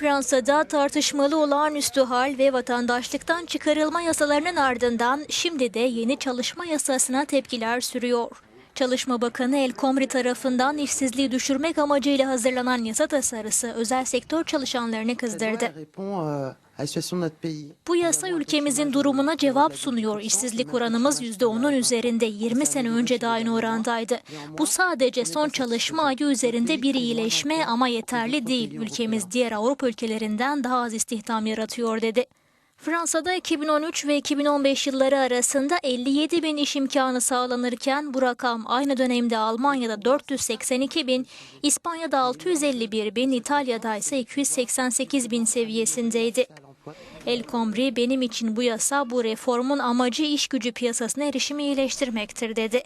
Fransa'da tartışmalı olağanüstü hal ve vatandaşlıktan çıkarılma yasalarının ardından şimdi de yeni çalışma yasasına tepkiler sürüyor. Çalışma Bakanı El Komri tarafından işsizliği düşürmek amacıyla hazırlanan yasa tasarısı özel sektör çalışanlarını kızdırdı. euh. Bu yasa ülkemizin durumuna cevap sunuyor. İşsizlik oranımız %10'un üzerinde 20 sene önce de aynı orandaydı. Bu sadece son çalışma ayı üzerinde bir iyileşme ama yeterli değil. Ülkemiz diğer Avrupa ülkelerinden daha az istihdam yaratıyor dedi. Fransa'da 2013 ve 2015 yılları arasında 57 bin iş imkanı sağlanırken bu rakam aynı dönemde Almanya'da 482 bin, İspanya'da 651 bin, İtalya'da ise 288 bin seviyesindeydi. El Komri benim için bu yasa bu reformun amacı iş gücü piyasasına erişimi iyileştirmektir dedi.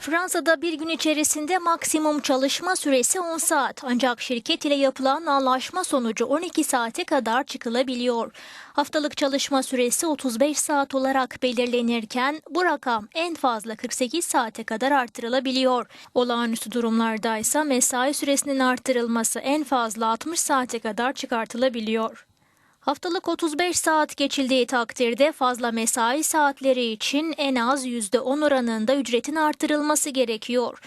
Fransa'da bir gün içerisinde maksimum çalışma süresi 10 saat ancak şirket ile yapılan anlaşma sonucu 12 saate kadar çıkılabiliyor. Haftalık çalışma süresi 35 saat olarak belirlenirken bu rakam en fazla 48 saate kadar artırılabiliyor. Olağanüstü durumlarda ise mesai süresinin artırılması en fazla 60 saate kadar çıkartılabiliyor. Haftalık 35 saat geçildiği takdirde fazla mesai saatleri için en az %10 oranında ücretin artırılması gerekiyor.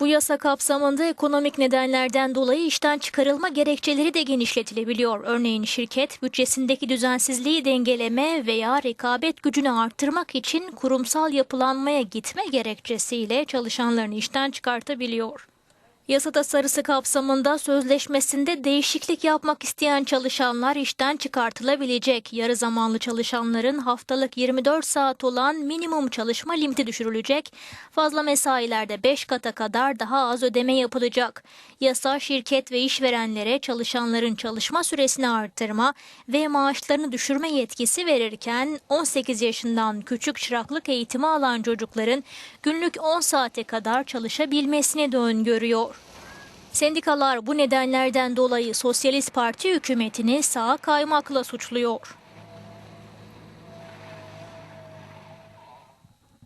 Bu yasa kapsamında ekonomik nedenlerden dolayı işten çıkarılma gerekçeleri de genişletilebiliyor. Örneğin şirket bütçesindeki düzensizliği dengeleme veya rekabet gücünü arttırmak için kurumsal yapılanmaya gitme gerekçesiyle çalışanlarını işten çıkartabiliyor. Yasa tasarısı kapsamında sözleşmesinde değişiklik yapmak isteyen çalışanlar işten çıkartılabilecek. Yarı zamanlı çalışanların haftalık 24 saat olan minimum çalışma limiti düşürülecek. Fazla mesailerde 5 kata kadar daha az ödeme yapılacak. Yasa şirket ve işverenlere çalışanların çalışma süresini arttırma ve maaşlarını düşürme yetkisi verirken 18 yaşından küçük çıraklık eğitimi alan çocukların günlük 10 saate kadar çalışabilmesini de öngörüyor. Sendikalar bu nedenlerden dolayı Sosyalist Parti hükümetini sağa kaymakla suçluyor.